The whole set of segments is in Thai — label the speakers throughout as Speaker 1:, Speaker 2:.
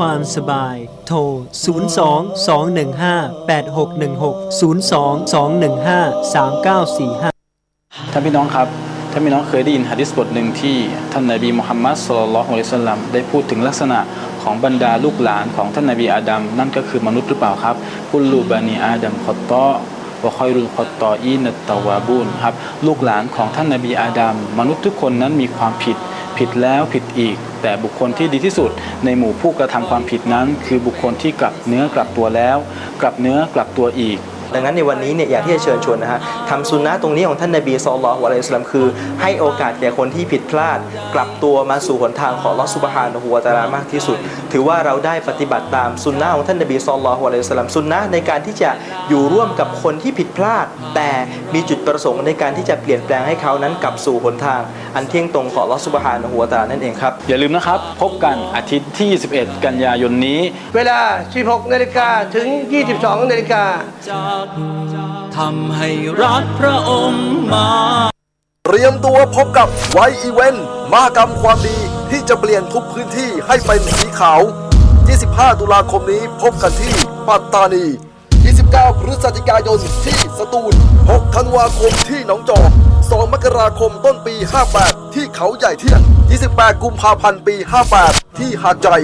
Speaker 1: ความสบาย โทร 02 215 8616 02 215 3945
Speaker 2: ท่านพี่น้องครับ ท่านพี่น้องเคยได้ยินหะดิษบทหนึ่งที่ท่านนาบีมุฮัมมัดสุลลัลลอฮุอะลัยฮิวะสัลลัมได้พูดถึงลักษณะของบรรดาลูกหลานของท่านนาบีอาดัมนั่นก็คือมนุษย์หรือเปล่าครับกุลลูบานีอาดัมขอตตอวะคอยรุลขอตตออีนัตตาวาบูนครับ ลูกหลานของท่านนาบีอาดัมมนุษย์ทุกคนนั้นมีความผิด ผิดแล้วผิดอีก แต่บุคคลที่ดีที่สุด ในหมู่ผู้กระทำความผิดนั้น คือบุคคลที่กลับเนื้อกลับตัวแล้ว กลับเนื้อกลับตัวอีก
Speaker 3: ดังนั้นในวันนี้เนี่ยอยากที่จะเชิญชวนนะฮะทำซุนนะตรงนี้ของท่านนบีศ็อลลัลลอฮุอะลัยฮิวะซัลลัมคือ ให้โอกาสแก่คนที่ผิดพลาด กลับตัวมาสู่หนทางของลอฮฺซุบฮานะฮูวตาลามากที่สุด ถือว่าเราได้ปฏิบัติตามซุนนะของท่านนบีศ็อลลัลลอฮุอะลัยฮิวะซัลลัมซุนนะในการที่จะอยู่ร่วมกับคนที่ผิดพลาด แต่มีจุดประสงค์ในการที่จะเปลี่ยนแปลงให้เขานั้นกลับสู่หนทาง อันเที่ยงตรงของลอฮฺซุบฮานะฮูวตาลานั่นเองครับ
Speaker 2: อย่าลืมนะครับ พบกันอาทิตย์ที่ 21 กันยายนนี้
Speaker 4: เวลา 16นาฬิกาถึง 22นาฬิกา
Speaker 1: ทำให้รักพระองค์มา
Speaker 5: เตรียมตัวพบกับไวอีเวนต์มหกรรมความดีที่จะเปลี่ยนทุกพื้นที่ให้เป็นสีขาว 25 ตุลาคมนี้พบกันที่ปัตตานี 29 พฤศจิกายนที่สตูล 6 ธันวาคมที่หนองจอก 2 มกราคมต้นปี 58 ที่เขาใหญ่เที่ยง 28 กุมภาพันธ์ปี 58 ที่หาดใหญ่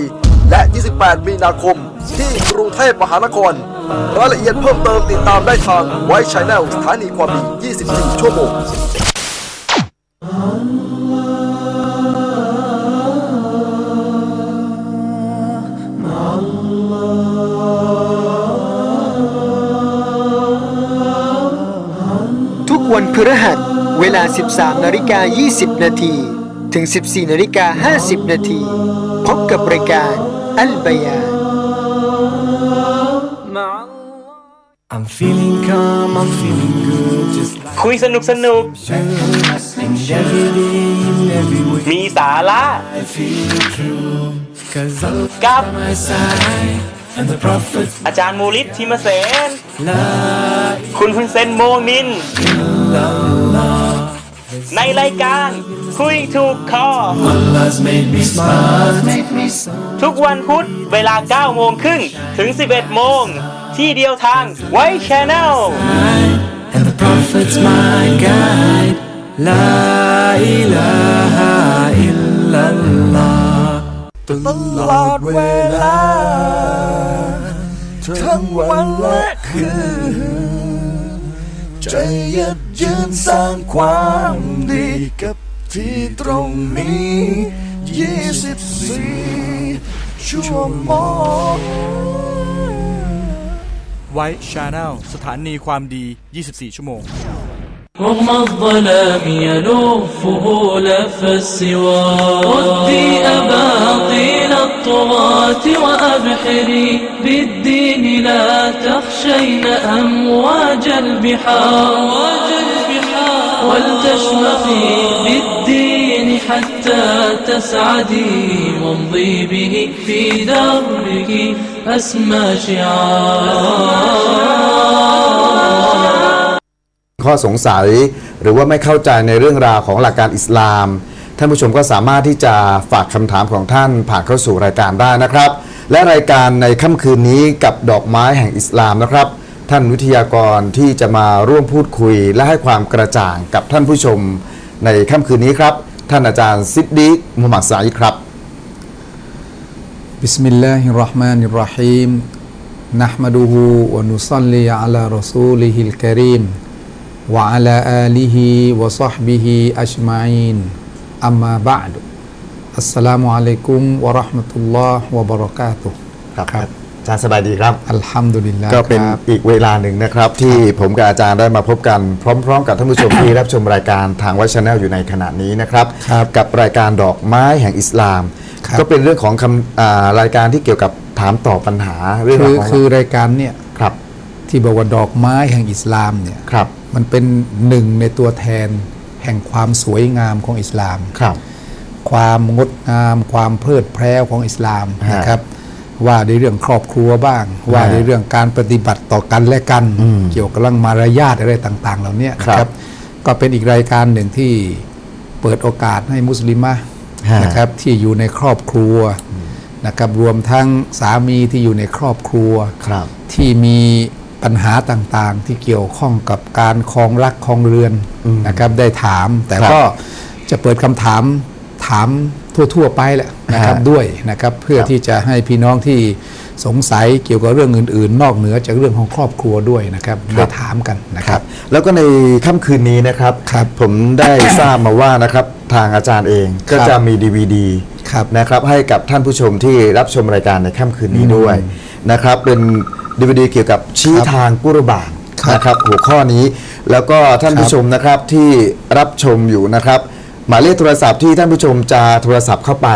Speaker 5: และ 28 มีนาคม ที่กรุงเทพมหานคร รายละเอียดเพิ่มเติมติดตามได้ทางไวช n แนลสถานีความดี 24 ชั่วโมง
Speaker 1: ทุกวันพฤหัสเวลา 13 นาฬิกา 20 นาที ถึง 14 นาฬิกา 50 นาที พบกับรายการอัลบายา
Speaker 6: I'm feeling calm, I'm feeling good, just like
Speaker 7: คุยสนุกสนุก
Speaker 6: and every day in every way
Speaker 7: มีสาระ
Speaker 6: I feel true. Cause I'm
Speaker 7: กับ
Speaker 6: by my side and the prophets
Speaker 7: อาจารย์มูลิตทิมเสน
Speaker 6: lie.
Speaker 7: คุณคุณเซนโมมิน ในรายการคุยถูกคอ
Speaker 6: Allah's made me smile, made me smile.
Speaker 7: ทุกวันพุธเวลา 9 โมงครึ่งถึง 11 โมง ที่เดียวทางไว้ชแนล
Speaker 6: And the prophet's my guide. La ilaha illallah. ตลอดเวลา ทั้งวันและคืนจะยัดยืนสร้างความดีกับที่ตรงนี้24ชั่วโมง
Speaker 8: ไว้ชาแนลสถานีความดี 24 ชั่วโมง
Speaker 9: رغم الظلام يلفه لف السوار ردي أباطيل الطغاة وأبحري بالدين لا تخشين أمواج البحار ولتشمخي بالدين حتى تسعدي وامضي به في دربك أسمى شعار
Speaker 10: ข้อสงสัยหรือว่าไม่เข้าใจในเรื่องราวของหลักการอิสลาม ท่านผู้ชมก็สามารถที่จะฝากคำถามของท่านผ่านเข้าสู่รายการได้นะครับ และรายการในค่ำคืนนี้กับดอกไม้แห่งอิสลามนะครับ ท่านวิทยากรที่จะมาร่วมพูดคุย และให้ความกระจ่างกับท่านผู้ชมในค่ำคืนนี้ครับ ท่านอาจารย์ซิดดีกมุฮัมมัดสาอิดครับ
Speaker 11: بسم الله الرحمن الرحيم نحمده ونصلي على رسوله الكريم وعلى آله وصحبه أجمعين أما بعد السلام عليكم ورحمة الله وبركاته
Speaker 10: ครับอา จารย์สบายดีครับ
Speaker 11: อัลฮัมดุลิลลาห์
Speaker 10: ก็เป็นอีกเวลาหนึ่งนะครับ ที่ผมกับอาจารย์ได้มาพบกันพร้อม ๆ กับท่านผู้ชมที่รับชมรายการทางวัชแนลอยู่ในขณะนี้นะครับ กับรายการดอกไม้แห่งอิสลาม ก็เป็นเรื่องของคำรายการที่เกี่ยวกับถามตอบปัญหาเรื่อง
Speaker 11: คือคือรายการเนี่ย
Speaker 10: ครับ
Speaker 11: ที่บอกว่าดอกไม้แห่งอิสลามเนี่ย
Speaker 10: ครับ
Speaker 11: มันเป็นหนึ่งในตัวแทนแห่งความสวยงามของอิสลาม
Speaker 10: ครับ
Speaker 11: ความงดงาม ความเพลิดเพลของอิสลามนะครับ ว่าในเรื่องครอบครัวบ้าง ว่าในเรื่องการปฏิบัติต่อกันและกัน
Speaker 10: อืม
Speaker 11: เกี่ยวกับเรื่องมารยาทอะไรต่าง ๆ เหล่านี้นะค
Speaker 10: ครั
Speaker 11: รับบก็เป็นอีกรายการหนึ่งที่เปิดโอกาสให้มุสลิมะ
Speaker 10: ฮะ
Speaker 11: นะครับที่อยู่ในครอบครัวนะครับรวมทั้งสามีที่อยู่ในครอบครัว
Speaker 10: ครับ
Speaker 11: ที่มีปัญหาต่างๆ ที่เกี่ยวข้องกับการครองรักครองเรือนนะครับ ได้ถาม แต่
Speaker 10: ครับ
Speaker 11: ก็จะเปิดคำถาม ถามทั่ว ๆ ไปแหละนะครับ
Speaker 10: ฮะ
Speaker 11: ด้วยนะครับเพื่อ
Speaker 10: ครับ
Speaker 11: ที่จะให้พี่น้องที่สงสัยเกี่ยวกับเรื่องอื่น ๆ นอกเหนือจากเรื่องของครอบครัวด้วยนะครับได้ถามกันนะ
Speaker 10: ค
Speaker 11: ค
Speaker 10: รั
Speaker 11: รั
Speaker 10: บบแล้วก็ในค่ำคืนนี้นะครับ
Speaker 11: ครับ
Speaker 10: ผมได้ทราบมาว่านะครับทางอาจารย์เองก็
Speaker 11: ครับ
Speaker 10: จะมี DVD
Speaker 11: ครับ
Speaker 10: นะครับให้กับท่านผู้ชมที่รับชมรายการในค่ำคืนนี้ด้วยนะครับ เป็น DVD เกี่ยวกับชี้
Speaker 11: ครับ
Speaker 10: ทางกุรบาน
Speaker 11: ครับ
Speaker 10: นะครับหัวข้อนี้ แล้วก็ท่าน
Speaker 11: ครับ
Speaker 10: ผู้ชมนะครับที่รับชมอยู่นะครับ หมายเลขโทรศัพท์ที่ท่านผู้ชมจะโทรศัพท์เข้าไป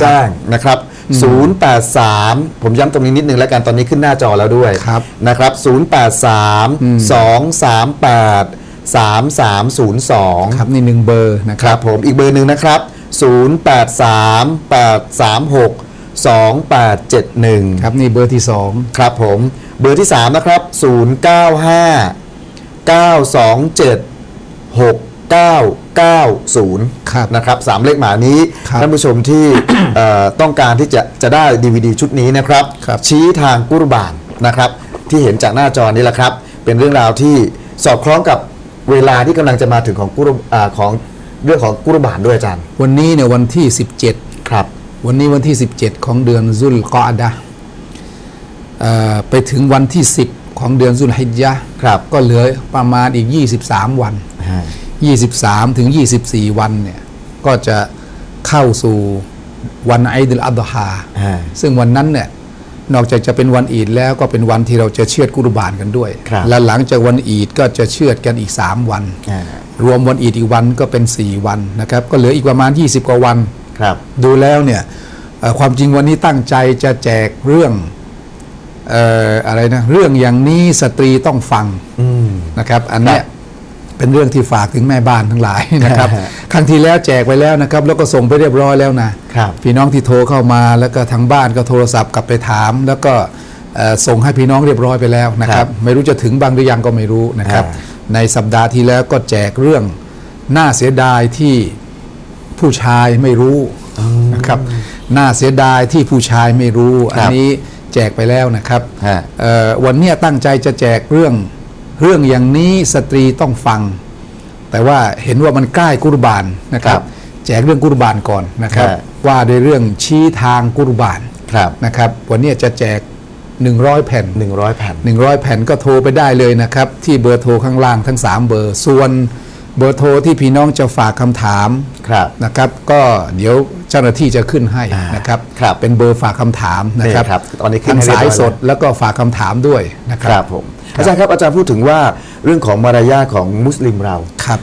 Speaker 10: แจ้งนะครับ 083 ผมย้ำตรงนี้นิดนึงแล้วกันตอนนี้ขึ้นหน้าจอแล้วด้วย
Speaker 11: ครับ
Speaker 10: นะครับ 083 238 3302
Speaker 11: ครับนี่หนึ่งเบอร์นะค
Speaker 10: ครับรับผมอีกเบอร์หนึ่งนะครับ 083 836 2871
Speaker 11: ครับนี่เบอร์ที่สอง
Speaker 10: ครับผมเบอร์ที่ 3 นะครับ 095 927 6990
Speaker 11: ครับ
Speaker 10: นะครับสามเลขหมายนี้
Speaker 11: ครับ
Speaker 10: ท่านผู้ชมที่ เอ่อต้องการที่จะจะได้ DVD ชุดนี้นะครับ
Speaker 11: ครับ
Speaker 10: ชี้ทางกุรบานนะครับ ที่เห็นจากหน้าจอนี้แหละครับ เป็นเรื่องราวที่สอดคล้องกับเวลาที่กำลังจะมาถึงของกุรอ่าของเรื่องของกุรบานด้วยอาจารย์
Speaker 11: วันนี้เนี่ยวันที่ 17
Speaker 10: ครับ
Speaker 11: วันนี้วันที่ 17 ของเดือนซุลกอดะห์เอ่อไปถึงวันที่ 10 ของเดือนซุลฮิจญะห์
Speaker 10: ครับ
Speaker 11: ก็เหลือประมาณอีก 23 วัน
Speaker 10: อ่า
Speaker 11: 23 ถึง 24 วันเนี่ยก็จะเข้าสู่วันไอดุลอัฎฮา
Speaker 10: อ่า
Speaker 11: ซึ่งวันนั้นเนี่ยนอกจากจะเป็นวันอีดแล้วก็เป็นวันที่เราจะเชือดกุรบานกันด้วย
Speaker 10: ครับ
Speaker 11: และหลังจากวันอีดก็จะเชือดกันอีก 3 วัน
Speaker 10: อ่าร
Speaker 11: วมวันอีดอีกวันก็เป็น 4 วันนะครับ ก็เหลืออีกประมาณ 20 กว่าวัน
Speaker 10: ครับ
Speaker 11: ดูแล้วเนี่ยเอ่อความจริงวันนี้ตั้งใจจะแจกเรื่องเอ่ออะไรนะเรื่องอย่างนี้สตรีต้องฟัง
Speaker 10: อืม
Speaker 11: นะครับ อันเนี้ย เป็นเรื่องที่ฝากถึงแม่บ้านทั้งหลายนะครับ
Speaker 10: ฮะ
Speaker 11: ครั้งที่แล้วแจกไปแล้วนะครับ แล้วก็ส่งไปเรียบร้อยแล้วนะครับพี่น้องที่โทรเข้ามาแล้วก็ทางบ้านก็โทรศัพท์กลับไปถาม แล้วก็เอ่อส่งให้พี่น้องเรียบร้อยไปแล้วนะค
Speaker 10: ครั
Speaker 11: รับ
Speaker 10: บ
Speaker 11: ไม่รู้จะถึงบางหรือยังก็ไม่รู้นะครับ
Speaker 10: อ่
Speaker 11: ในสัปดาห์ที่แล้วก็แจกเรื่องน่าเสียดายที่ผู้ชายไม่รู้นะครับน่าเสียดายที่ผู้ชายไม่รู้ อันนี้แจกไปแล้วนะครับ
Speaker 10: ฮะ
Speaker 11: เอ่อวันเนี้ยตั้งใจจะแจกเรื่อง เรื่องอย่างนี้สตรีต้องฟัง แต่ว่าเห็นว่ามันใกล้กุรบานนะครับ แจกเรื่องกุรบานก่อนนะครับ
Speaker 10: ฮะ
Speaker 11: ว่าในเรื่องชี้ทางกุรบาน
Speaker 10: ครับ
Speaker 11: นะครับ วันเนี้ยจะแจก 100 แผ่น
Speaker 10: 100 แผ่น
Speaker 11: 100 แผ่นก็โทรไปได้เลยนะครับ ที่เบอร์โทรข้างล่างทั้ง 3 เบอร์ส่วน เบอร์โทรที่พี่น้องจะฝากคำถาม
Speaker 10: ครับ
Speaker 11: นะครับ ก็เดี๋ยวเจ้าหน้าที่จะขึ้นให้
Speaker 10: อ่าน
Speaker 11: นะครับ
Speaker 10: ครับ
Speaker 11: เป็นเบอร์ฝากคำถามนะครับ
Speaker 10: นี่ครับตอนนี้ขึ้น
Speaker 11: ทั้ง
Speaker 10: ให้เรียบ
Speaker 11: สา
Speaker 10: ร้
Speaker 11: ย
Speaker 10: อย
Speaker 11: สดแล้วก็ฝากคำถามด้วยนะค
Speaker 10: ค
Speaker 11: รั
Speaker 10: รับผมอาจารย์ครับอาจารย์พูดถึงว่าเรื่องของมารยาทของมุสลิมเรา
Speaker 11: ครับ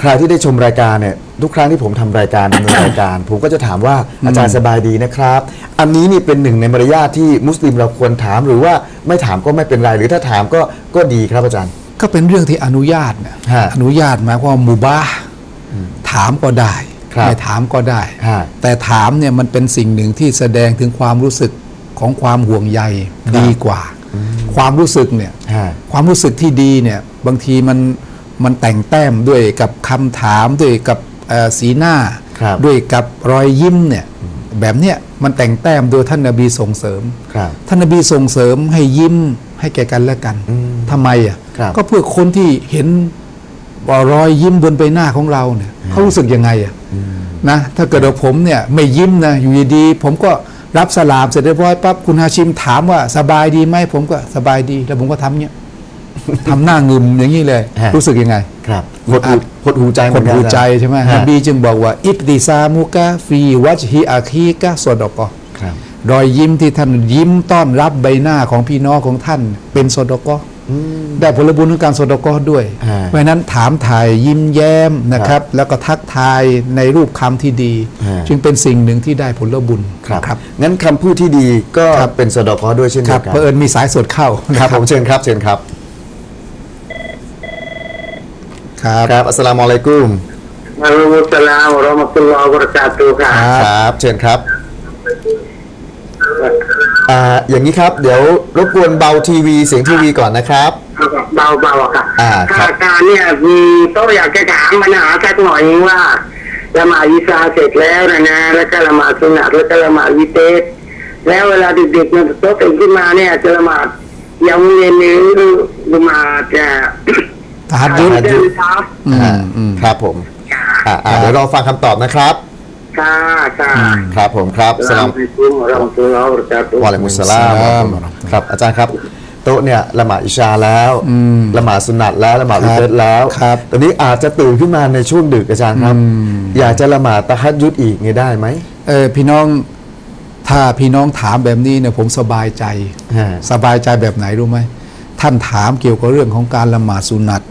Speaker 10: ใครที่ได้ชมรายการเนี่ยทุกครั้งที่ผมทำรายการดำเนินรายการ ผมก็จะถามว่าอาจารย์สบายดีนะครับ อันนี้นี่เป็นหนึ่งในมารยาทที่มุสลิมเราควรถามหรือว่าไม่ถามก็ไม่เป็นไรหรือถ้าถามก็ก็ดีครับอาจารย์
Speaker 11: ก็เป็นเรื่องที่อนุญาตนะ
Speaker 10: ฮะ
Speaker 11: อนุญาตหมายความว่ามูบาห์ถามก็ได้
Speaker 10: ครับ
Speaker 11: ไม่ถามก็ได้
Speaker 10: ฮะ
Speaker 11: แต่ถามเนี่ยมันเป็นสิ่งหนึ่งที่แสดงถึงความรู้สึกของความห่วงใย
Speaker 10: ครับ
Speaker 11: ดีกว่า ความรู้สึกเนี่ย
Speaker 10: ฮะ
Speaker 11: ความรู้สึกที่ดีเนี่ยบางทีมันมันแต่งแต้มด้วยกับคำถามด้วยกับเอ่อสีหน้า
Speaker 10: ครับ
Speaker 11: ด้วยกับรอยยิ้มเนี่ยแบบเนี้ยมันแต่งแต้มโดยท่านนบีส่งเสริม
Speaker 10: ครับ
Speaker 11: ท่านนบีส่งเสริมให้ยิ้มให้แก่กันและกัน
Speaker 10: อืม
Speaker 11: ทำไมอะ
Speaker 10: ครับ
Speaker 11: ก็เพื่อคนที่เห็นว่ารอยยิ้มบนใบหน้าของเราเนี่ยเขารู้สึกยังไงอะนะถ้าเกิดว่าผมเนี่ยไม่ยิ้มนะอยู่ดีๆผมก็รับสลามเสร็จเรียบร้อยปั๊บคุณฮาชิมถามว่าสบายดีไหมผมก็สบายดี แล้วผมก็ทำเนี้ยทำหน้างึมอย่างนี้เลย
Speaker 10: ฮะ
Speaker 11: รู้สึกยังไง
Speaker 10: ครับหดหูหดหูใจเห
Speaker 11: ค
Speaker 10: มือนนกัน
Speaker 11: หูใจใช่ไหม
Speaker 10: ฮะ
Speaker 11: นบีจึงบอกว่า อิบติซามุกะฟีวัจฮิอาคีกะสดอกอ
Speaker 10: ครับ
Speaker 11: รอยยิ้มที่ท่านยิ้มต้อนรับใบหน้าของพี่น้องของท่าน เป็นสดอกออ ได้ผลบุญของการสดอกอด้วย
Speaker 10: ฮะ
Speaker 11: เพราะฉะนั้นถามถ่ายยิ้มแย้มนะครับ แล้วก็ทักทายในรูปคำที่ดี
Speaker 10: ฮะ
Speaker 11: จึงเป็นสิ่งหนึ่งที่ได้ผลบุญ
Speaker 10: ครับ
Speaker 11: ครับ
Speaker 10: งั้นคำพูดที่ดีก็
Speaker 11: ครับ
Speaker 10: เป็นสะเดอกเคราะห์ด้วยเช่น
Speaker 11: ค
Speaker 10: เดี
Speaker 11: รั
Speaker 10: ย
Speaker 11: บ
Speaker 10: วกัน
Speaker 11: เพอเอิญมีสายสดเข้า
Speaker 10: ครับ
Speaker 11: นะ
Speaker 10: ผมเชิญครับเชิญครับ
Speaker 11: ครับ
Speaker 10: ครับอัสสลามุอะลัยกุม
Speaker 4: อัลลอฮฺสัลลามวะเราะมะตุลลอฮ์วะบะเราะกาตุฮ์ค่ะ
Speaker 10: ครับ เชิญครับ อ่าอย่างนี้ครับ เดี๋ยวรบกวนเบาทีวีเสียงทีวีก่อนนะครับ
Speaker 4: เบาๆอะค่ะ
Speaker 10: อ่าครับ
Speaker 4: การเนี่ยมีโต๊ะอยากจะถามปัญหาสักหน่อยว่า
Speaker 12: ละหมาดอิชาเสร็จแล้วนะนะแล้วก็ละหมาดสุนัตแล้วก็ละหมาดวิเตสแล้วเวลาดึกๆมันโตตื่นขึ้นมาเนี่ยจะละหมาดยามเย็นหรือละหมาดจะ
Speaker 11: ตะฮัดยุด
Speaker 12: เดินครับ
Speaker 11: อืมอืม
Speaker 10: ครับผมอ่าอ่าเดี๋ยวรอฟังคำตอบนะครับ
Speaker 12: ค่ะ ค่ะ
Speaker 10: ครับผมครับส
Speaker 12: ส
Speaker 10: ลา
Speaker 12: ลามมอะลัยกุมวะเราะห์มะตุลลอฮ์วะบะเราะกาตุฮ์
Speaker 10: วะอะลัยกุมุสสลามครับอาจารย์ครับโต๊ะเนี่ยละหมาดอิชาแล้วละหมาดสุนัตแล้วละหมาดวิเตรแล้ว
Speaker 11: ครับ
Speaker 10: ตอนนี้อาจจะตื่นขึ้นมาในช่วงดึกอาจารย์ครับ อยากจะละหมาดตะฮัดยุดอีกนี่ได้ไหม
Speaker 11: เออพี่น้องถ้าพี่น้องถามแบบนี้เนี่ยผมสบายใจ
Speaker 10: ฮะ
Speaker 11: สบายใจแบบไหนรู้ไหมท่านถามเกี่ยวกับเรื่องของการละหมาดสุนัต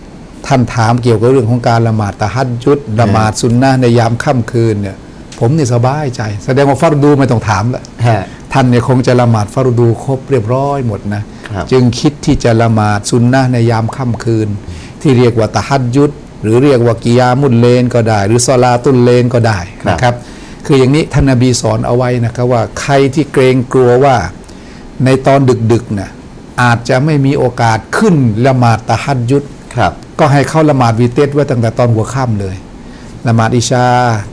Speaker 11: ท่านถามเกี่ยวกับเรื่องของการละหมาดตะฮัดยุดละหมาดสุนนะห์ในยามค่ำคืนเนี่ย ผมนี่สบายใจ แสดงว่าฟัรดูไม่ต้องถามละ
Speaker 10: ฮะ
Speaker 11: ท่านเนี่ยคงจะละหมาดฟัรดูครบเรียบร้อยหมดนะครับจึงคิดที่จะละหมาดสุนนะห์ในยามค่ำคืน ที่เรียกว่าตะฮัดยุดหรือเรียกว่ากิยามุลเลนก็ได้ หรือซอลาตุลเลนก็ได้นะครับ คืออย่างนี้ท่านนบีสอนเอาไว้นะครับว่าใครที่เกรงกลัวว่าในตอนดึกๆเนี่ยอาจจะไม่มีโอกาสขึ้นละหมาดตะฮัดยุด
Speaker 10: ครับ
Speaker 11: ก็ให้เข้าละหมาดวีเตสไว้ตั้งแต่ตอนหัวค่ำเลย ละหมาดอิชา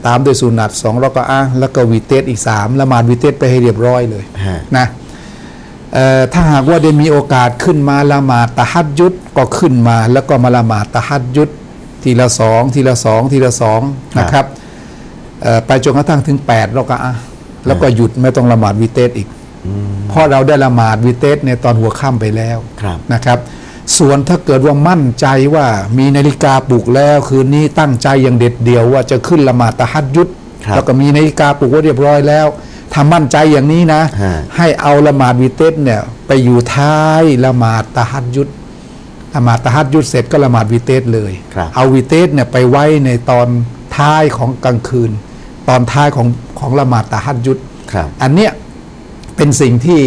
Speaker 11: ตามด้วยสุนัตสองรอกอะห์แล้วก็วีเตสอีกสามละหมาดวีเตสไปให้เรียบร้อยเลย
Speaker 10: ฮะ
Speaker 11: นะเอ่อถ้าหากว่าได้มีโอกาสขึ้นมาละหมาดตะฮัดยุดก็ขึ้นมา แล้วก็มาละหมาดตะฮัดยุดทีละสองทีละสองทีละสองนะครับเอ่อไปจนกระทั่งถึง8รอกอะห์แล้วก็หยุดไม่ต้องละหมาดวีเตสอีกเพราะเราได้ละหมาดวีเตสในตอนหัวค่ำไปแล้ว
Speaker 10: ครับ
Speaker 11: นะครับ ส่วนถ้าเกิดว่ามั่นใจว่ามีนาฬิกาปลุกแล้ว คืนนี้ตั้งใจอย่างเด็ดเดี่ยวว่าจะขึ้นละหมาดตะฮัดยุด
Speaker 10: ครับ
Speaker 11: แล้วก็มีนาฬิกาปลุกไว้เรียบร้อยแล้วถ้ามั่นใจอย่างนี้นะ
Speaker 10: ฮะ
Speaker 11: ให้เอาละหมาดวีเตสเนี่ยไปอยู่ท้ายละหมาดตะฮัดยุดละหมาดตะฮัดยุดเสร็จก็ละหมาดวีเตสเลย
Speaker 10: ครับ
Speaker 11: เอาวีเตสเนี่ยไปไว้ในตอนท้ายของกลางคืน ตอนท้ายของของละหมาดตะฮัดยุด
Speaker 10: ครับ
Speaker 11: อันเนี้ยเป็นสิ่งที่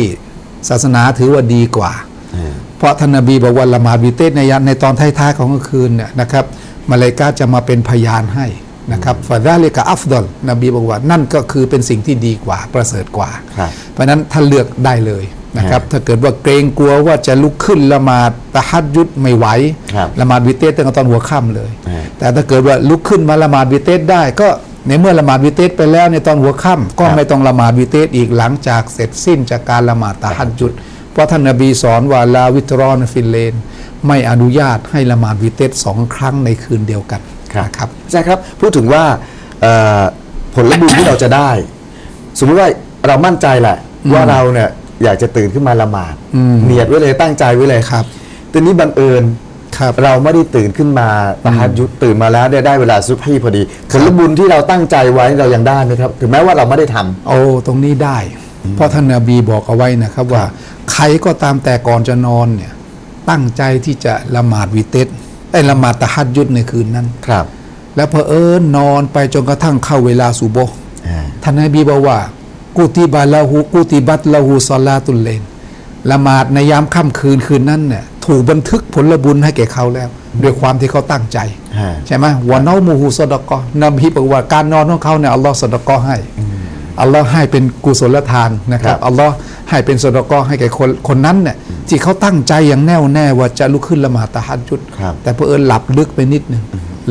Speaker 11: ศาสนาถือว่าดีกว่า
Speaker 10: ฮะ
Speaker 11: เพราะท่านนบีบอกว่าละหมาดวิเตสในยันในตอนท้ายๆของกลางคืนเนี่ยนะครับมาเลายกาจะมาเป็นพยานให้นะครับฟาดาเลกะอัฟดอลนบีบอกว่านั่นก็คือเป็นสิ่งที่ดีกว่าประเสริฐกว่า
Speaker 10: ครับ
Speaker 11: เพราะฉะนั้นท่านเลือกได้เลยนะครับ
Speaker 10: ฮะ
Speaker 11: ถ้าเกิดว่าเกรงกลัวว่าจะลุกขึ้นละหมาดตะฮัดยุดไม่ไหว
Speaker 10: ครับ
Speaker 11: ละหมาดวิเตสตั้งแต่ตอนหัวค่ำเลย
Speaker 10: ฮะ
Speaker 11: แต่ถ้าเกิดว่าลุกขึ้นมาละหมาดวิเตสได้ก็ในเมื่อละหมาดวิเตสไปแล้วในตอนหัวค่ำก็
Speaker 10: ครับ
Speaker 11: ไม่ต้องละหมาดวิเตสอีกหลังจากเสร็จสิ้นจากการละหมาดตะฮัดยุด เพราะท่านนบีสอนว่าลาวิตรอนฟิลเลน ไม่อนุญาตให้ละหมาดวิเตสสองครั้งในคืนเดียวกัน
Speaker 10: ครับ
Speaker 11: นะครับ
Speaker 10: ใช่ครับ พูดถึงว่าเอ่อผลบุญที่เราจะได้ สมมติว่าเรามั่นใจแหละ ว่าเราเนี่ยอยากจะตื่นขึ้นมาละหมาด
Speaker 11: อืม
Speaker 10: เนียดไว้เลยตั้งใจไว้เลย
Speaker 11: ครับ
Speaker 10: แต่นี้บังเอิญ
Speaker 11: ครับ
Speaker 10: เราไม่ได้ตื่นขึ้นมาตะฮัดยุดตื่นมาแล้วเนี่ยได้เวลาซุบฮีพอดีผลบุญที่เราตั้งใจไว้เรายังได้ไหมครับ ถึงแม้ว่าเราไม่ได้ทำ
Speaker 11: โอ้ตรงนี้ได้ เพราะท่านนบีบอกเอาไว้นะครับว่า ใครก็ตามแต่ก่อนจะนอนเนี่ยตั้งใจที่จะละหมาดวิเตสไอ้ยละหมาดตะฮัดยุดในคืนนั้น
Speaker 10: ครับ
Speaker 11: แล้วเพอเอิญนอนไปจนกระทั่งเข้าเวลาสุโบฮ์
Speaker 10: อ่า
Speaker 11: ท่านนบีบอกว่า กุติบาลาหูกุติบัตลาหูซอลาตุลเลนละหมาดในยามค่ำคืนคืนนั้นเนี่ยถูกบันทึกผลบุญให้แก่เขาแล้ว ด้วยความที่เขาตั้งใจ
Speaker 10: ฮะ
Speaker 11: ใช่ไหมวานอมูฮูสดกอนบีบอกว่าการนอนของเขาเนี่ยอัลลอฮ์สดกอให้ อัลลอฮ์ให้เป็นกุศลทานนะครับ
Speaker 10: ครับ
Speaker 11: อัลลอฮ์ให้เป็นสดกอให้แก่คนคนนั้นเนี่ยที่เขาตั้งใจอย่างแน่วแน่ว่าจะลุกขึ้นละหมาดตะฮัดจุด
Speaker 10: ครับ
Speaker 11: แต่เพอเอิญหลับลึกไปนิดหนึ่ง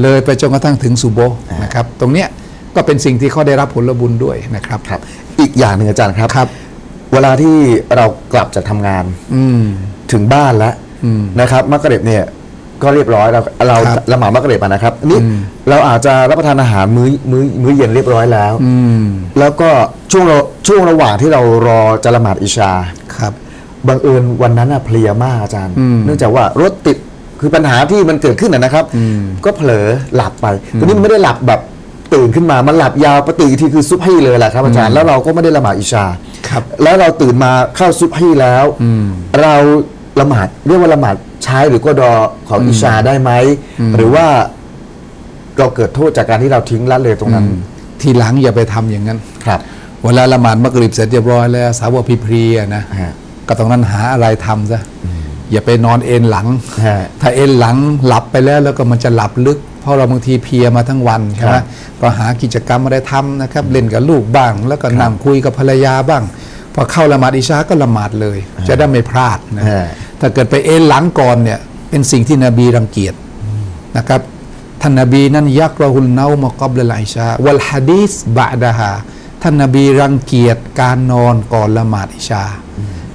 Speaker 11: เลยไปจนกระทั่งถึงสุโบฮ์นะครับตรงเนี้ยก็เป็นสิ่งที่เขาได้รับผลบุญด้วยนะครับ
Speaker 10: ครับ อีกอย่างหนึ่งอาจารย์ครับ
Speaker 11: ครับ
Speaker 10: เวลาที่เรากลับจากทำงาน
Speaker 11: อืม
Speaker 10: ถึงบ้านแล้ว
Speaker 11: อืม
Speaker 10: นะครับมักกะเร็บเนี่ย ก็เรียบร้อยเราเรา
Speaker 11: ครับ
Speaker 10: ละหมาดมักกะเร็บอะนะครับอันนี่
Speaker 11: อืม
Speaker 10: เราอาจจะรับประทานอาหารมื้อมื้อมื้อเย็นเรียบร้อยแล้ว
Speaker 11: อืม
Speaker 10: แล้วก็ช่วงเราช่วงระหว่างที่เรารอจะละหมาดอิชา
Speaker 11: ครับ
Speaker 10: บังเอิญวันนั้นน่ะเพลียมากอาจารย์
Speaker 11: อืม
Speaker 10: เนื่องจากว่ารถติดคือปัญหาที่มันเกิดขึ้นนะนะครับ
Speaker 11: อืม
Speaker 10: ก็เผลอหลับไปทีนี้มันไม่ได้หลับแบบตื่นขึ้นมา มันหลับยาวปตื่นอีกทีคือซุบฮีเลยแหละครับอาจารย์แล้วเราก็ไม่ได้ละหมาดอิชา
Speaker 11: ครับ
Speaker 10: แล้วเราตื่นมาเข้าซุบฮีแล้ว
Speaker 11: อืม
Speaker 10: เรา ละหมาดเรียกว่าละหมาดใช้หรือก็ดอของอิชาได้ไหม
Speaker 11: อืม
Speaker 10: หรือว่าเราเกิดโทษจากการที่เราทิ้งละเลยตรงนั้น
Speaker 11: ทีหลังอย่าไปทำอย่างนั้น
Speaker 10: ครับ
Speaker 11: เวลาละหมาดมักริบเสร็จเรียบร้อยแล้ว สาวกพิพรีอะนะ
Speaker 10: ฮะ
Speaker 11: ก็ตรงนั้นหาอะไรทำซะอย่าไปนอนเอนหลัง
Speaker 10: ฮะ
Speaker 11: ถ้าเอนหลังหลับไปแล้วแล้วก็มันจะหลับลึก เพราะเราบางทีเพลียมาทั้งวันใช่ไหม
Speaker 10: ครับ
Speaker 11: ก็หากิจกรรมอะไรทำนะครับ เล่นกับลูกบ้าง แล้วก็นั่งคุยกับภรรยาบ้าง พอเข้าละหมาดอิชาก็ละหมาดเลย จะได้ไม่พลาดนะ
Speaker 10: ฮะ
Speaker 11: ถ้าเกิดไปเอนหลังก่อนเนี่ยเป็นสิ่งที่นบีรังเกียจนะครับท่านนบีนั้นยักรหุลเนามกับละไลชาวัลฮะดีสบะดาฮาท่านนบีรังเกียจการนอนก่อนละหมาดอิชา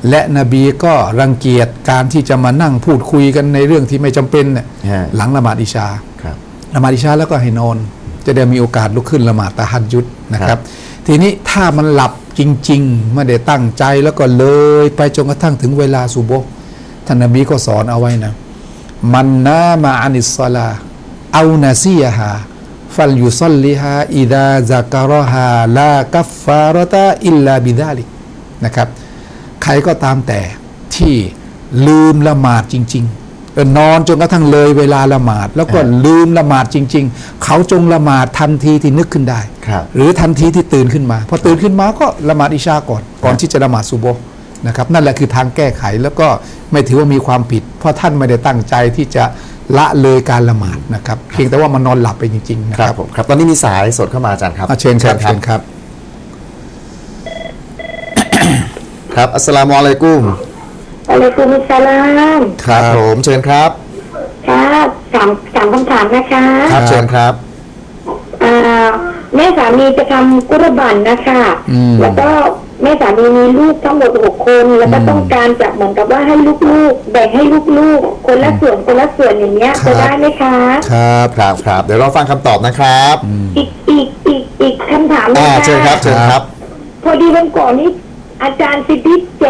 Speaker 11: และนบีก็รังเกียจการที่จะมานั่งพูดคุยกันในเรื่องที่ไม่จำเป็นเนี่ย
Speaker 10: ฮะ
Speaker 11: หลังละหมาดอิชา
Speaker 10: ครับ
Speaker 11: ละหมาดอิชาแล้วก็ให้นอน จะได้มีโอกาสลุกขึ้นละหมาดตะฮัดยุดนะครับ ทีนี้ถ้ามันหลับ จริงๆไม่ได้ตั้งใจแล้วก็เลยไปจนกระทั่งถึงเวลาสุโบท่านนบีก็สอนเอาไว้นะ มันนามาอานิสลาเอานาซียฮาฟัลยุซลลิฮาอิดาซักรฮาลากัฟฟารตาอิลลาบิดาลิกนะครับ ใครก็ตามแต่ที่ลืมละหมาดจริง ๆ นอนจนกระทั่งเลยเวลาละหมาด แล้วก็ลืมละหมาดจริง ๆ เขาจงละหมาดทันทีที่นึกขึ้นได้
Speaker 10: ครับ
Speaker 11: หรือทันทีที่ตื่นขึ้นมา พอตื่นขึ้นมาก็ละหมาดอิชาก่อน ก่อนที่จะละหมาดซุโบฮ์นะครับนั่นแหละคือทางแก้ไขแล้วก็ไม่ถือว่ามีความผิด เพราะท่านไม่ได้ตั้งใจที่จะละเลยการละหมาดนะครับเพียงแต่ว่ามันนอนหลับไปจริงๆนะ
Speaker 10: ค
Speaker 11: ค
Speaker 10: รั
Speaker 11: รั
Speaker 10: บบผมครับตอนนี้มีสายสดเข้ามาอาจารย์ครับ
Speaker 11: อะเชิญครับเชิญครับ
Speaker 10: ครับอัสสลามุอะลัยกุม
Speaker 13: อะลัยกุมุสสลาม
Speaker 10: ครับผมเชิญครับ
Speaker 13: ครับสามสามคำถามนะคะ
Speaker 10: ครับเชิญครับ
Speaker 13: อ่าแม่สามีจะทำกุรบันนะคะ
Speaker 11: อืม
Speaker 13: แล้วก็แม่สามีมีลูกทั้งหมดหกคนแล้วก็ต้องการจะเหมือนกับว่าให้ลูกๆแบ่งให้ลูกๆคนละส่วนคนละส่วนอย่างเงี้ยจะได้ไหมคะ
Speaker 10: ครับครับครับเดี๋ยวเราฟังคำตอบนะครับ
Speaker 13: อีกอีกอีกอีกคำถามหนึง
Speaker 10: อ่า
Speaker 13: ค่ะ
Speaker 10: เชิญครับเชิญครับ
Speaker 13: พอดีวันก่อนนี้ อาจารย์ซิดดิแจ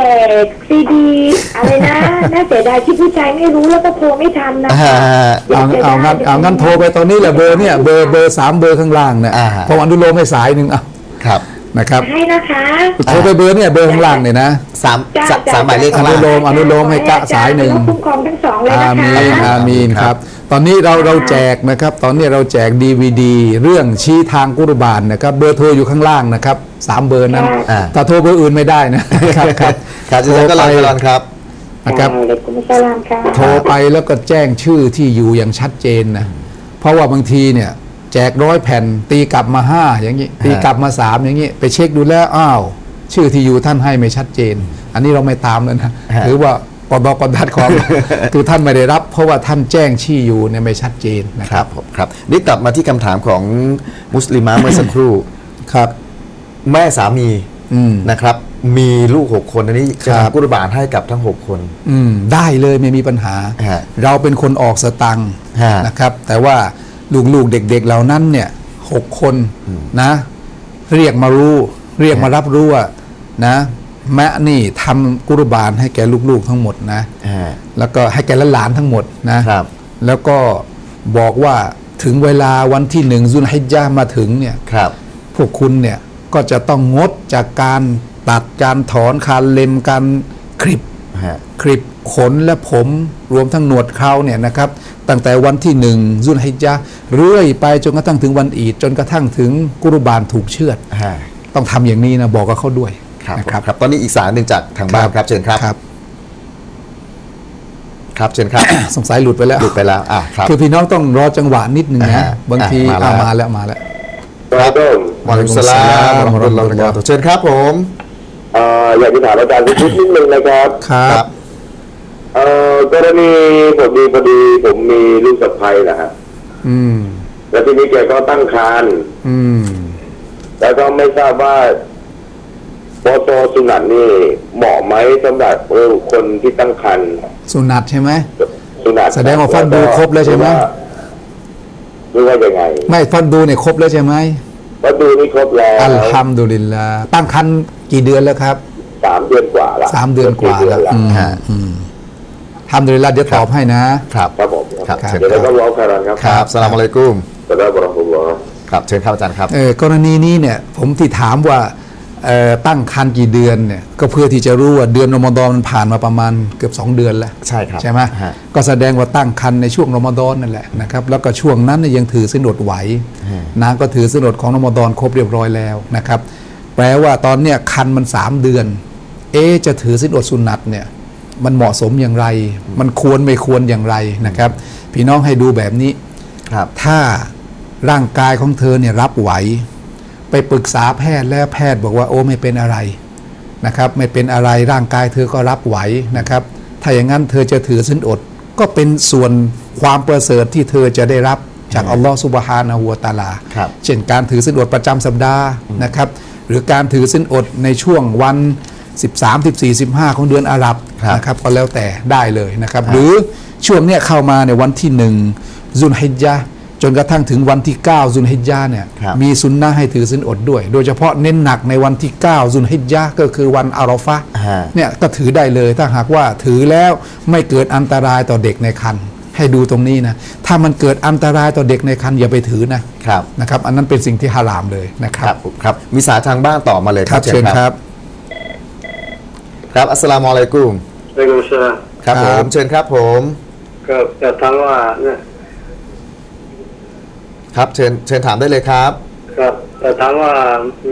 Speaker 13: กซีดีอะไรนะน่าเสียดายที่ผู้ชายไม่รู้แล้วก็โทรไม่ทันนะ
Speaker 10: อ่า
Speaker 11: เอาเอางั้นเอางั้นโทรไปตอนนี้แหละเบอร์เนี่ยเบอร์เบอร์สามเบอร์ข้างล่างเนี่ย
Speaker 10: อ่า
Speaker 11: เพราะอนุโลมให้สายหนึ่งเอา
Speaker 10: ครับ
Speaker 11: นะครับ
Speaker 13: ให้นะคะ
Speaker 11: โทรไปเบอร์เนี่ยเบอร์ข้างล่างเนี่ยนะ
Speaker 10: สาม
Speaker 13: จ้ะ
Speaker 10: สาม
Speaker 13: จ้ะ
Speaker 10: สามหมายเลข
Speaker 11: อ
Speaker 10: ข้าง
Speaker 11: นุ
Speaker 10: ล่าง
Speaker 11: โลมอนุโลมให้กะสายหนึ่ง
Speaker 13: ขอให้อจรแล้วคุ้มครองทั้งสองเลย
Speaker 11: อา
Speaker 13: นะ
Speaker 11: มี
Speaker 13: คะ
Speaker 11: นอามีนครับ ตอนนี้เราเราแจกนะครับ ตอนนี้เราแจกดีวดีเรื่องชี้ทางกุรบานนะครับ เบอร์โทรอยู่ข้างล่างนะครับสามเบอร์นั้น
Speaker 10: อ่า
Speaker 11: แต่โทรเบอร์อื่นไม่ได้นะครับครับ
Speaker 10: ครับอาจารย์ก็รอนรอนครับ
Speaker 11: นะครับ
Speaker 13: อะลัยกุมุสสลามค่ะ
Speaker 11: โทรไปแล้วก็แจ้งชื่อที่อยู่อย่างชัดเจนนะ เพราะว่าบางทีเนี่ย แจกร้อยแผ่น ตีกลับมาห้าอย่างนี้ตีกลับมาสามอย่างนี้ ไปเช็คดูแล้วอ้าว ชื่อที่อยู่ท่านให้ไม่ชัดเจน อันนี้เราไม่ตามแล้วนะ
Speaker 10: ฮะ
Speaker 11: ถือว่า ปดปดัดของคือท่านไม่ได้รับ เพราะว่าท่านแจ้งชื่ออยู่เนี่ยไม่ชัดเจนนะ
Speaker 10: ค
Speaker 11: ค
Speaker 10: รั
Speaker 11: รั
Speaker 10: บบผมครับนี่กลับมาที่คำถามของมุสลิมะเมื่อสักครู่
Speaker 11: ครับ
Speaker 10: แม่สามี
Speaker 11: อืม
Speaker 10: นะครับ มีลูกหกคนอันนี้จะ
Speaker 11: ครับ
Speaker 10: ทำกุรบานให้กับทั้งหกคน
Speaker 11: อืมได้เลยไม่มีปัญหา
Speaker 10: ฮะ
Speaker 11: เราเป็นคนออกสตังค์
Speaker 10: ฮะ
Speaker 11: นะครับ แต่ว่าลูกๆเด็กๆเหล่านั้นเนี่ยหกคนนะ เรียกมารู้ เรียกมารับรู้ว่านะ แม่นี่ทำกุรบานให้แก่ลูกๆทั้งหมดนะ
Speaker 10: อ่า
Speaker 11: แล้วก็ให้แก่หลานๆทั้งหมดนะ
Speaker 10: ครับ
Speaker 11: แล้วก็บอกว่าถึงเวลาวันที่หนึ่งซุนฮิจญาห์มาถึงเนี่ย
Speaker 10: ครับ
Speaker 11: พวกคุณเนี่ยก็จะต้องงดจากการตัดการถอนการเล็มการคลิป
Speaker 10: ฮะ
Speaker 11: คลิปขนและผมรวมทั้งหนวดเคราเนี่ยนะครับ ตั้งแต่วันที่หนึ่งซุนฮิจญาห์เรื่อยไปจนกระทั่งถึงวันอีดจนกระทั่งถึงกุรุบานถูกเชือด
Speaker 10: ฮะ
Speaker 11: ต้องทำอย่างนี้นะบอกกับเขาด้วย
Speaker 10: ครับ
Speaker 11: นะครับ
Speaker 10: ครับ ตอนนี้อีกสายหนึ่งจากทางบ้านครับ เชิญครับ
Speaker 11: ครับ
Speaker 10: ครับ เชิญครับ
Speaker 11: สงสัยหลุดไปแล้ว
Speaker 10: หลุดไปแล้ว อะครับ
Speaker 11: คือพี่น้องต้องรอจังหวะนิดนึง
Speaker 10: อ่า
Speaker 11: นะ
Speaker 10: ฮะ
Speaker 11: บางที
Speaker 10: อะมา
Speaker 11: อะ
Speaker 10: แล้ว
Speaker 11: มาแล้ว มาแล้ว
Speaker 10: ครับวะอะลัยกุมสลามวะเราะห์มะตุลลอฮิวะบะเราะกาตุฮ์เชิญครับผม
Speaker 12: เอ่ออยากจะถามอาจารย์สักนิดนึงนะครับ
Speaker 11: ครับ
Speaker 12: เอ่อกรณีผมมีพอดีผมมีลูกสะใภ้นะฮะ
Speaker 11: อืม
Speaker 12: แล้วทีนี้แกก็ตั้งครรภ์
Speaker 11: อืม
Speaker 12: แล้วก็ไม่ทราบว่า ปโตสุนัตนี่เหมาะไหมสำหรับเออคนที่ตั้งครรภ์
Speaker 11: สุนัตใช่ไหม
Speaker 12: สุนัต
Speaker 11: แสดงว่าฟันดูครบแล้วใช่ไหม
Speaker 12: หรือว่ายังไง
Speaker 11: ไม่ฟันดูเนี่ยครบแล้วใช่ไหม
Speaker 12: ฟันดูนี่ครบแล้ว
Speaker 11: อัลฮัมดุลิลลาห์ตั้งคันกี่เดือนแล้วครับ
Speaker 12: สามเดือนกว่าละ
Speaker 11: สามเดือนกว่าแล้ว
Speaker 12: เดือน
Speaker 11: อืม
Speaker 10: ฮะ
Speaker 11: อืมทำดุลิลลาห์เดี๋ยวตอบให้นะ
Speaker 10: ครับ
Speaker 12: ครับผม
Speaker 10: ครับ
Speaker 11: ครับ
Speaker 10: เชิญ
Speaker 12: เดี๋ยว
Speaker 10: ค
Speaker 12: เรา
Speaker 10: รับ
Speaker 12: ก็ร้องคารันครับ
Speaker 10: ครับสลามอะลัยกุม
Speaker 12: สวัสดีครับผมรอ
Speaker 10: ครับเชิญครับอาจารย์ครับ
Speaker 11: เออกรณีนี้เนี่ย ผมที่ถามว่าเอ่อ ตั้งคันกี่เดือนเนี่ยก็เพื่อที่จะรู้ว่าเดือนรอมฎอนมันผ่านมาประมาณเกือบ 2 เดือนแล้ว
Speaker 10: ใช่ครับ
Speaker 11: ใช่ไหม
Speaker 10: ฮะ
Speaker 11: ก็แสดงว่าตั้งคันในช่วงรอมฎอนนั่นแหละนะครับแล้วก็ช่วงนั้นเนี่ยยังถือสินอดไหวนางก็ถือสินอดของรอมฎอนครบเรียบร้อยแล้วนะครับแปลว่าตอนเนี้ยคันมัน 3 เดือน เอะจะถือสินอดสุนัตเนี่ยมันเหมาะสมอย่างไร มันควรไม่ควรอย่างไรนะครับ พี่น้องให้ดูแบบนี้
Speaker 10: ครับ
Speaker 11: ถ้าร่างกายของเธอเนี่ยรับไหวไปปรึกษาแพทย์แล้วแพทย์บอกว่าโอ้ไม่เป็นอะไรนะครับ ไม่เป็นอะไรร่างกายเธอก็รับไหวนะครับ ถ้าอย่างนั้นเธอจะถือสินอด ก็เป็นส่วนความประเสริฐที่เธอจะได้รับจากอัลลอฮฺสุบฮานะฮูวะตะอาลา
Speaker 10: ครับ
Speaker 11: เช่นการถือศีลอดประจำสัปดาห์นะครับ หรือการถือศีลอดในช่วงวัน 13 14 15 ของเดือนอาหรับนะครับก็แล้วแต่ได้เลยนะครับ หรือช่วงเนี้ยเข้ามาในวันที่หนึ่งซุนฮิจญะห์ จนกระทั่งถึงวันที่9ซุนฮิจญะห์เนี่ย
Speaker 10: ครับ
Speaker 11: มีสุนนะให้ถือศีลอดด้วย โดยเฉพาะเน้นหนักในวันที่9ซุนฮิจญะห์ก็คือวันอารอฟะห์
Speaker 10: ฮะ
Speaker 11: เนี่ยก็ถือได้เลยถ้าหากว่าถือแล้วไม่เกิดอันตรายต่อเด็กในครรภ์ให้ดูตรงนี้นะ ถ้ามันเกิดอันตรายต่อเด็กในครรภ์อย่าไปถือนะครับนะครับ อันนั้นเป็นสิ่งที่ฮารามเลยนะค
Speaker 10: ค
Speaker 11: รั
Speaker 10: รับบครับมีสายทางบ้านต่อมาเลย
Speaker 11: ครับเชิญครับ
Speaker 10: ครับอัสสลามุอะลัยกุม
Speaker 12: เรื่องเชื่อ
Speaker 10: ครับ
Speaker 11: ค
Speaker 10: ผ
Speaker 11: รับ
Speaker 10: มเชิญครับผม
Speaker 12: ก็จะทั้งว่าเนี่ย
Speaker 10: ครับเชิญเชิญถามได้เลยครับ
Speaker 12: ครับแต่ทั้งว่า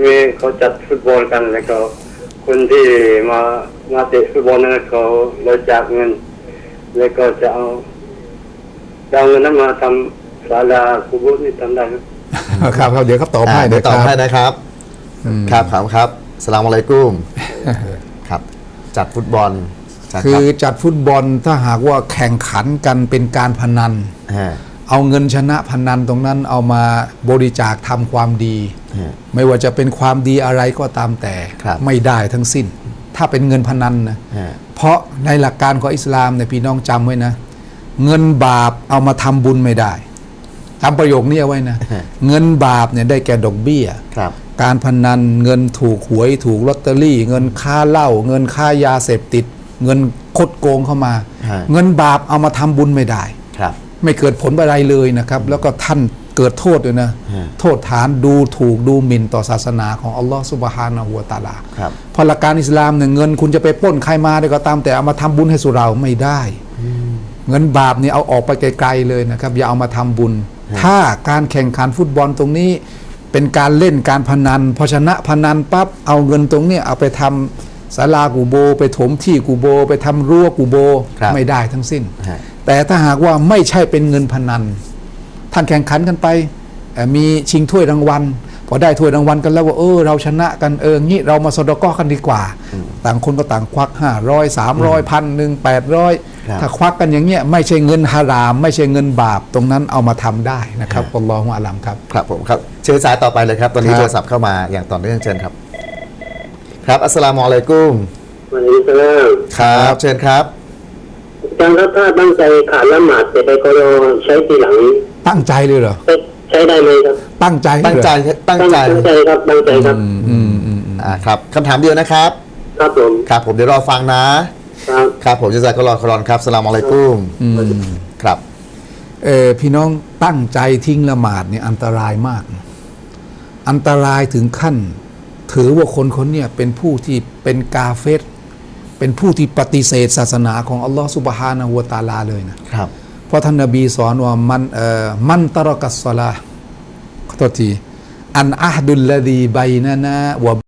Speaker 12: มีเขาจัดฟุตบอลกันแล้วก็คนที่มามาเตะฟุตบอลนั้นเขาบริจาคเงิน แล้วก็จะเอาจะเอาเงินนั้นมาทำศาลาคุบุนี่ทำได้ไหม
Speaker 11: ครับครับเดี๋ยวครับตอบให้
Speaker 10: อ่าเดี๋ยวตอบ
Speaker 11: นะค
Speaker 10: ให้
Speaker 11: รับ
Speaker 10: นะครับ
Speaker 11: อืม
Speaker 10: ครับครับครับสลามอะลัยกุมครับ จัดฟุตบอลนะ
Speaker 11: คื
Speaker 10: รับ
Speaker 11: อจัดฟุตบอลถ้าหากว่าแข่งขันกันเป็นการพนัน
Speaker 10: ฮะ
Speaker 11: เอาเงินชนะพนันตรงนั้นเอามาบริจาคทำความดี
Speaker 10: ฮะ
Speaker 11: ไม่ว่าจะเป็นความดีอะไรก็ตามแต่
Speaker 10: ครับ
Speaker 11: ไม่ได้ทั้งสิ้น ถ้าเป็นเงินพนันนะ
Speaker 10: ฮะ
Speaker 11: เพราะในหลักการของอิสลามเนี่ยพี่น้องจำไว้นะ เงินบาปเอามาทำบุญไม่ได้จำประโยคนี้เอาไว้นะ
Speaker 10: ฮะ
Speaker 11: เงินบาปเนี่ยได้แก่ดอกเบี้ย
Speaker 10: ครับ
Speaker 11: การพนันเงินถูกหวยถูกลอตเตอรี่ เงินค่าเหล้าเงินค่ายาเสพติด เงินคดโกงเข้ามา
Speaker 10: ฮะ
Speaker 11: เงินบาปเอามาทำบุญไม่ได้
Speaker 10: ครับ
Speaker 11: ไม่เกิดผลอะไรเลยนะครับ แล้วก็ท่านเกิดโทษด้วยนะ
Speaker 10: ฮะ
Speaker 11: โทษฐานดูถูกดูหมิ่นต่อศาสนาของอัลลอฮฺสุบฮานะฮูวะตะอาลา
Speaker 10: ครับ
Speaker 11: เพราะหลักการอิสลามเนี่ยเงินคุณจะไปปล้นใครมาได้ก็ตามแต่เอามาทำบุญให้สุเราไม่ได้ เงินบาปเนี่ยเอาออกไปไกลๆเลยนะครับ อย่าเอามาทำบุญ ถ้าการแข่งขันฟุตบอลตรงนี้ เป็นการเล่นการพนันพอชนะพนันปั๊บเอาเงินตรงเนี้ยเอาไปทำศาลากูโบ ไปถมที่กูโบ ไปทำรั้วกูโบ
Speaker 10: ครับ
Speaker 11: ไม่ได้ทั้งสิ้น
Speaker 10: ฮะ
Speaker 11: แต่ถ้าหากว่าไม่ใช่เป็นเงินพนัน ท่านแข่งขันกันไปเอ่อมีชิงถ้วยรางวัล พอได้ถ้วยรางวัลกันแล้วว่าเออเราชนะกันเอองี้เรามาสดก้อกันดีกว่า ต่างคนก็ต่างควัก 500 300พันหนึ่งแปดร้อย
Speaker 10: ครับ
Speaker 11: ถ้าควักกันอย่างเงี้ยไม่ใช่เงินฮาราม ไม่ใช่เงินบาปตรงนั้นเอามาทำได้นะครับอัลลอฮฺอาลัมครับ
Speaker 10: ครับผมครับเชิญสายต่อไปเลยครับ ตอนนี้
Speaker 11: ครับ
Speaker 10: โทรศัพท์เข้ามาอย่างต่อเนื่องเชิญครับ ครับอัสสลามุอะลัยกุม
Speaker 12: วันนี้ก็
Speaker 10: ครับเชิญครับ
Speaker 12: อาจารย์ครับถ้าตั้งใจขาดละหมาดแต่ไปก็ใช้ทีหลัง
Speaker 11: ตั้งใจเลยเหรอ
Speaker 12: ใช้ได้ไหมครับ
Speaker 11: ตั้งใจเลย
Speaker 10: ตั้งใจ
Speaker 11: เหรอ
Speaker 10: ตั้งใจ
Speaker 12: ตั้งใจครับตั้งใจครับ
Speaker 11: อืมอืมอืมอืม
Speaker 10: อ่าครับคำถามเดียวนะครับ
Speaker 12: ครับผม
Speaker 10: ครับผมเดี๋ยวรอฟังนะ
Speaker 12: ครับ
Speaker 10: ครับผมจะจากรอครอนครับสลามอะลัยกุม
Speaker 11: อืม
Speaker 10: ครับ
Speaker 11: เออพี่น้องตั้งใจทิ้งละหมาดเนี่ยอันตรายมาก อันตรายถึงขั้น ถือว่าคนคนเนี้เป็นผู้ที่เป็นกาเฟต เป็นผู้ที่ปฏิเสธศาสนาของอัลลอฮฺสุบฮานะฮูวะตะอาลาเลยนะครับเพราะท่านนบีสอนว่ามันเอ่อมันตรกัสซลาขอโทษทีอันอะฮดุลลดีไบนานะวะ